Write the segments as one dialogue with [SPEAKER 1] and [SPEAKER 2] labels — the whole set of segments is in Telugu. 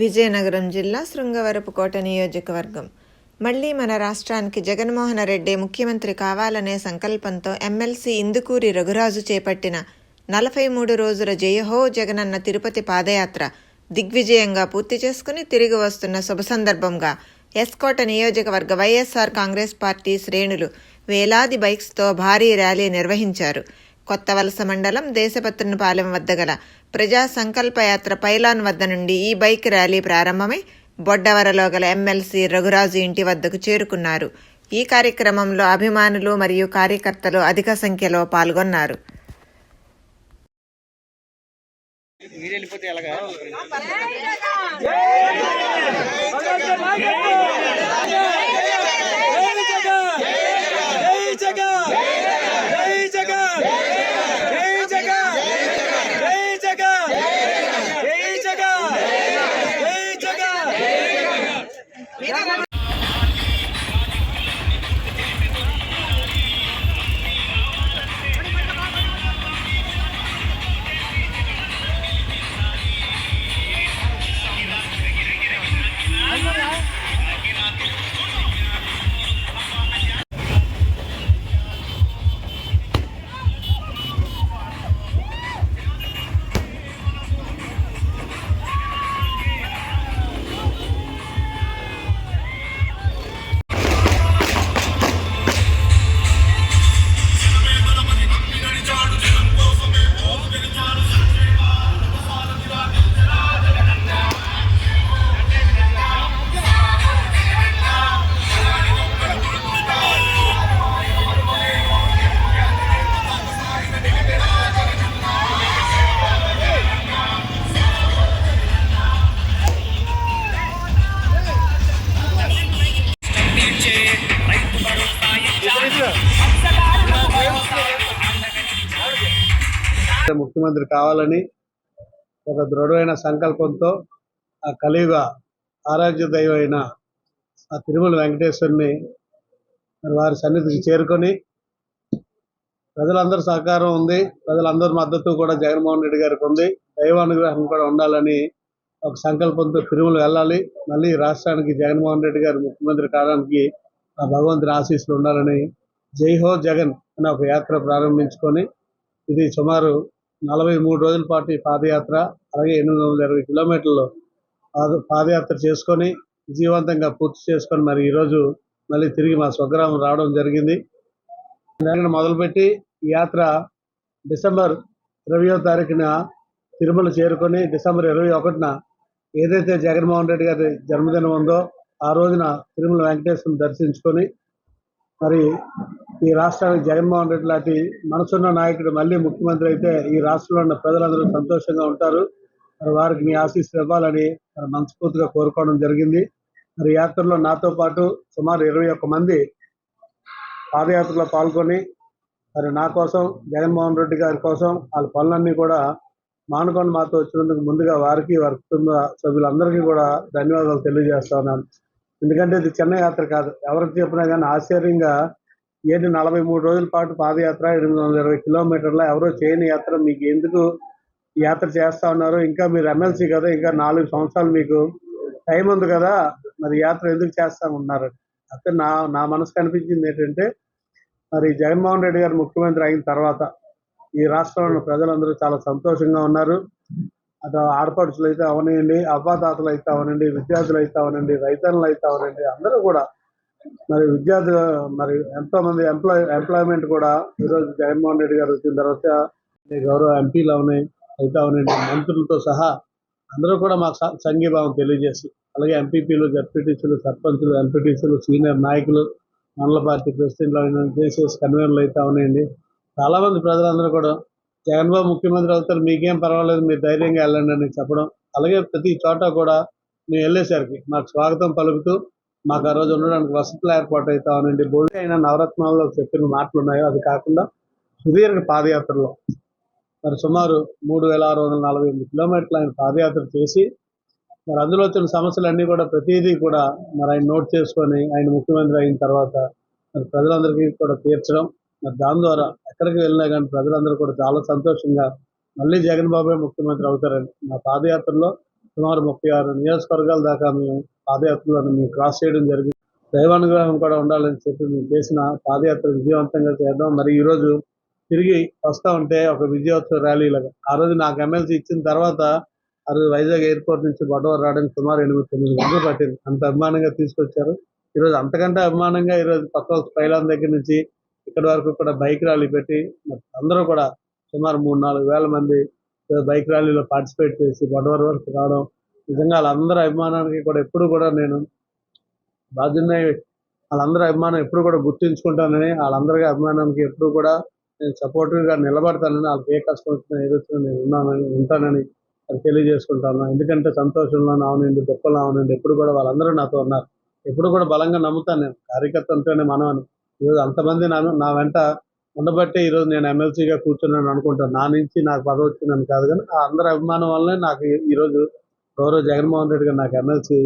[SPEAKER 1] విజయనగరం జిల్లా శృంగవరపుకోట నియోజకవర్గం. మళ్ళీ మన రాష్ట్రానికి జగన్మోహన రెడ్డి ముఖ్యమంత్రి కావాలనే సంకల్పంతో ఎమ్మెల్సీ ఇందుకూరి రఘురాజు చేపట్టిన నలభై మూడు రోజుల జయహో జగనన్న తిరుపతి పాదయాత్ర దిగ్విజయంగా పూర్తి చేసుకుని తిరిగి వస్తున్న శుభ సందర్భంగా ఎస్కోట నియోజకవర్గ వైఎస్ఆర్ కాంగ్రెస్ పార్టీ శ్రేణులు వేలాది బైక్స్తో భారీ ర్యాలీ నిర్వహించారు. కొత్త వలస మండలం దేశపత్రునిపాలెం వద్ద గల ప్రజా సంకల్ప యాత్ర పైలాన్ వద్ద నుండి ఈ బైక్ ర్యాలీ ప్రారంభమై బొడ్డవరలో గల ఎమ్మెల్సీ రఘురాజు ఇంటి వద్దకు చేరుకున్నారు. ఈ కార్యక్రమంలో అభిమానులు మరియు కార్యకర్తలు అధిక సంఖ్యలో పాల్గొన్నారు.
[SPEAKER 2] మీరు వెళ్ళిపోతే ఎలాగా
[SPEAKER 3] ముఖ్యమంత్రి కావాలని ఒక దృఢమైన సంకల్పంతో ఆ కలియుగ ఆరాధ్య దైవం అయిన ఆ తిరుమల వెంకటేశ్వరుని వారి సన్నిధికి చేరుకొని ప్రజలందరి సహకారం ఉంది. ప్రజలందరి మద్దతు కూడా జగన్మోహన్ రెడ్డి గారికి ఉంది. దైవానుగ్రహం కూడా ఉండాలని ఒక సంకల్పంతో తిరుమల వెళ్ళాలి. మళ్ళీ రాష్ట్రానికి జగన్మోహన్ రెడ్డి గారు ముఖ్యమంత్రి కావడానికి ఆ భగవంతుని ఆశీస్సులు ఉండాలని జై హో జగన్ అనే ఒక యాత్ర ప్రారంభించుకొని ఇది సుమారు నలభై మూడు రోజుల పాటు ఈ పాదయాత్ర అలాగే ఎనిమిది వందల ఇరవై కిలోమీటర్లు పాదయాత్ర చేసుకొని విజయవంతంగా పూర్తి చేసుకొని మరి ఈరోజు మళ్ళీ తిరిగి మా స్వగ్రామం రావడం జరిగింది. నేను మొదలుపెట్టి ఈ యాత్ర డిసెంబర్ ఇరవయో తారీఖున తిరుమల చేరుకొని డిసెంబర్ ఇరవై ఒకటిన ఏదైతే జగన్మోహన్ రెడ్డి గారి జన్మదినం ఉందో ఆ రోజున తిరుమల వెంకటేశ్వరం దర్శించుకొని మరి ఈ రాష్ట్రానికి జగన్మోహన్ రెడ్డి లాంటి మనసున్న నాయకుడు మళ్ళీ ముఖ్యమంత్రి అయితే ఈ రాష్ట్రంలో ఉన్న ప్రజలందరూ సంతోషంగా ఉంటారు. మరి వారికి మీ ఆశీస్సులు ఇవ్వాలని మరి మనస్ఫూర్తిగా కోరుకోవడం జరిగింది. మరి యాత్రలో నాతో పాటు సుమారు ఇరవై ఒక్క మంది పాదయాత్రలో పాల్గొని మరి నా కోసం జగన్మోహన్ రెడ్డి గారి కోసం వాళ్ళ పనులన్నీ కూడా మానుకొని మాతో వచ్చినందుకు ముందుగా వారికి వారి కుటుంబ సభ్యులందరికీ కూడా ధన్యవాదాలు తెలియజేస్తా ఉన్నాను. ఎందుకంటే ఇది చిన్న యాత్ర కాదు. ఎవరికి చెప్పినా కానీ ఆశ్చర్యంగా ఏంటి నలభై మూడు రోజుల పాటు పాదయాత్ర ఎనిమిది వందల ఇరవై కిలోమీటర్ల ఎవరో చేయని యాత్ర మీకు ఎందుకు యాత్ర చేస్తా ఉన్నారు ఇంకా మీరు ఎమ్మెల్సీ కదా ఇంకా నాలుగు సంవత్సరాలు మీకు టైం ఉంది కదా మరి యాత్ర ఎందుకు చేస్తా ఉన్నారు? అయితే నా నా మనసు కనిపించింది ఏంటంటే మరి జగన్మోహన్ రెడ్డి గారు ముఖ్యమంత్రి అయిన తర్వాత ఈ రాష్ట్రంలో ప్రజలందరూ చాలా సంతోషంగా ఉన్నారు. అటు ఆడపడుచులు అయితే అవనండి అవ్వాతాతలు అయితే అవనండి విద్యార్థులు అయితే అవనండి రైతన్నులు అయితే అవనండి అందరూ కూడా మరి విద్యార్థులు మరి ఎంతో మంది ఎంప్లాయ్ ఎంప్లాయ్మెంట్ కూడా ఈరోజు జగన్మోహన్ రెడ్డి గారు వచ్చిన తర్వాత గౌరవ ఎంపీలు అవునాయి అయితే అవునండి మంత్రులతో సహా అందరూ కూడా మాకు సంఘీభావం తెలియజేసి అలాగే ఎంపీపీలు జడ్పీటీసీలు సర్పంచులు ఎంపీటీసీలు సీనియర్ నాయకులు మండల పార్టీ ప్రెసిడెంట్లు అయిన జేసీఎస్ కన్వీనర్లు అయితే అవునాయండి. చాలామంది ప్రజలందరూ కూడా జగన్బాబు ముఖ్యమంత్రి అవుతారు మీకేం పర్వాలేదు మీరు ధైర్యంగా వెళ్ళండి అని చెప్పడం అలాగే ప్రతి చోట కూడా మేము వెళ్ళేసరికి మాకు స్వాగతం పలుకుతూ మాకు ఆ రోజు ఉండడానికి వసతులు ఏర్పాటు అవుతామనండి బోల్డ్ అయిన నవరత్నాల్లో చెప్పిన మాటలు ఉన్నాయో అది కాకుండా సుదీర్ఘ పాదయాత్రలో మరి సుమారు మూడు వేల ఆరు వందల నలభై ఎనిమిది కిలోమీటర్లు ఆయన పాదయాత్ర చేసి మరి అందులో వచ్చిన సమస్యలన్నీ కూడా ప్రతిదీ కూడా మరి ఆయన నోట్ చేసుకొని ఆయన ముఖ్యమంత్రి అయిన తర్వాత మరి ప్రజలందరికీ కూడా తీర్చడం మరి దాని ద్వారా ఎక్కడికి వెళ్ళినా కానీ ప్రజలందరూ కూడా చాలా సంతోషంగా మళ్ళీ జగన్ బాబే ముఖ్యమంత్రి అవుతారని మా పాదయాత్రలో సుమారు ముప్పై ఆరు నియోజకవర్గాల దాకా మేము పాదయాత్రలను మేము క్రాస్ చేయడం జరిగింది. దైవానుగ్రహం కూడా ఉండాలని చెప్పి మేము చేసిన పాదయాత్ర విజయవంతంగా చేద్దాం. మరి ఈరోజు తిరిగి వస్తా ఉంటే ఒక విజయోత్సవ ర్యాలీ లాగా. ఆ రోజు నాకు ఎమ్మెల్సీ ఇచ్చిన తర్వాత ఆ రోజు వైజాగ్ ఎయిర్పోర్ట్ నుంచి బొడవర్ రావడానికి సుమారు ఎనిమిది తొమ్మిది గంటలు పట్టింది. అంత అభిమానంగా తీసుకొచ్చారు. ఈ రోజు అంతకంటే అభిమానంగా ఈ రోజు పక్క పైలాన్ దగ్గర నుంచి ఇక్కడి వరకు కూడా బైక్ ర్యాలీ పెట్టి అందరూ కూడా సుమారు మూడు నాలుగు వేల మంది బైక్ ర్యాలీలో పార్టిసిపేట్ చేసి బొడవర్ వరకు రావడం నిజంగా వాళ్ళందరి అభిమానానికి కూడా ఎప్పుడు కూడా నేను బాధ్యున్నై వాళ్ళందరి అభిమానం ఎప్పుడు కూడా గుర్తుంచుకుంటానని వాళ్ళందరి అభిమానానికి ఎప్పుడు కూడా నేను సపోర్టివ్గా గా నిలబడతానని వాళ్ళకి ఏ కష్టం వచ్చినా ఏది వచ్చినా నేను ఉన్నానని ఉంటానని తెలియజేసుకుంటాను. ఎందుకంటే సంతోషంలో అవనండి దుఃఖంలో అవనండి ఎప్పుడు కూడా వాళ్ళందరూ నాతో ఉన్నారు. ఎప్పుడు కూడా బలంగా నమ్ముతాను నేను. కార్యకర్త అంటేనే మనం అని ఈరోజు అంతమంది నన్ను నా వెంట ఉండబట్టే ఈరోజు నేను ఎమ్మెల్సీగా కూర్చున్నాను అనుకుంటాను. నా నుంచి నాకు పదవి వచ్చిందని కాదు కానీ ఆ అందరి అభిమానం వల్లనే నాకు ఈరోజు గౌరవ జగన్మోహన్ రెడ్డి గారు నాకు ఎమ్మెల్సీ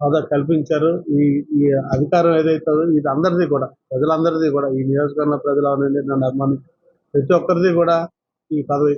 [SPEAKER 3] హోదా కల్పించారు. ఈ ఈ అధికారం ఏదైతే ఇది అందరిది కూడా ప్రజలందరిది కూడా ఈ నియోజకవర్గ ప్రజలు అవనండి నన్ను అభిమాని ప్రతి ఒక్కరిది కూడా ఈ పదవి